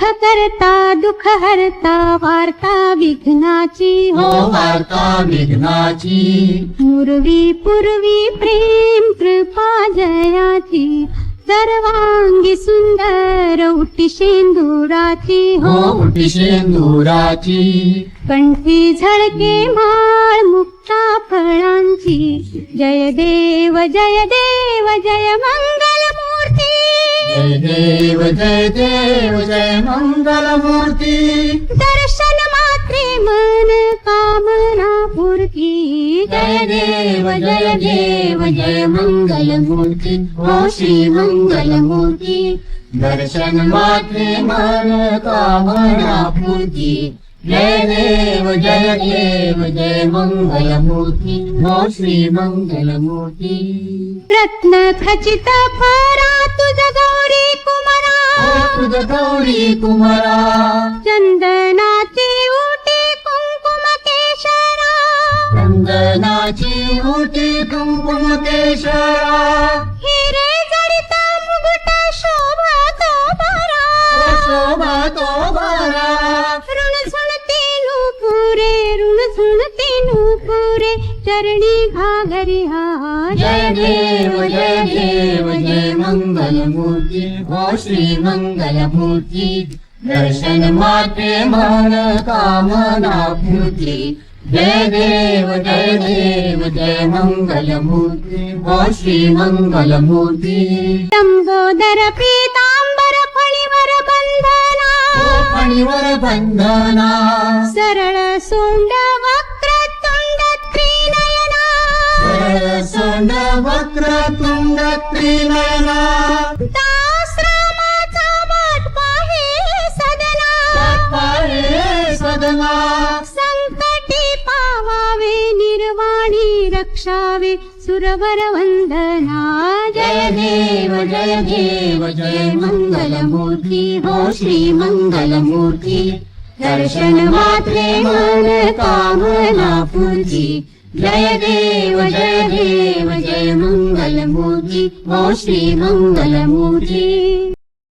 सुख करता दुःख हरता वार्ता विघ्नाची हो. हो वार्ता विघ्नाची. पूर्वी पूर्वी प्रेम कृपा जयाची. सर्वांगी सुंदर उटी शेंदुराची हो. हो उटी शेंदुराची. कंठी झळके माळ मुक्ता फळांची. जय देव जय देव जय मूर्ती जय देव जय देव जय मङ्गल मूर्ति दर्शन मात्रि मन कामनापुरी जय देव जय देव जय मङ्गलमूर्ति ओ श्री मङ्गलमूर्ति दर्शन मात्रि मन कामनापूर्गी जय देव जय देव जय मङ्गलमूर्ति ओ श्री मङ्गलमूर्ति रत्नखिता पर गौरी कुमारा चंदनाची उटी कुंकुम केशरा. चंदनाची उटी कुंकुम केशरा. हिरे जडित मुकुट शोभा तो भरा. शोभा तो बारा ऋण सुणती नूपुरे ऋण सुणती नूपुरे चरणी घागरी हा जय देव जय देव जय मङ्गलमूर्ति वा श्री मङ्गलमूर्ति दर्शन माते मन कामनापूर्ति जय देव जय देव जय मङ्गलमूर्ति श्रीमङ्गलमूर्ति। गो पीताम्बर फणिवर बन्धना फणिवर बन्धना। सरल सोण्डा संकटी पावावे निर्वाणी रक्षावे. सुरवर वंदना. जय देव जय देव जय मंगल मूर्ती हो श्री मंगल मूर्ती दर्शन मात्रे मन कामना पूर्ती जय देव जय देव जय मोजी ओ श्रीमङ्गलमूर्ति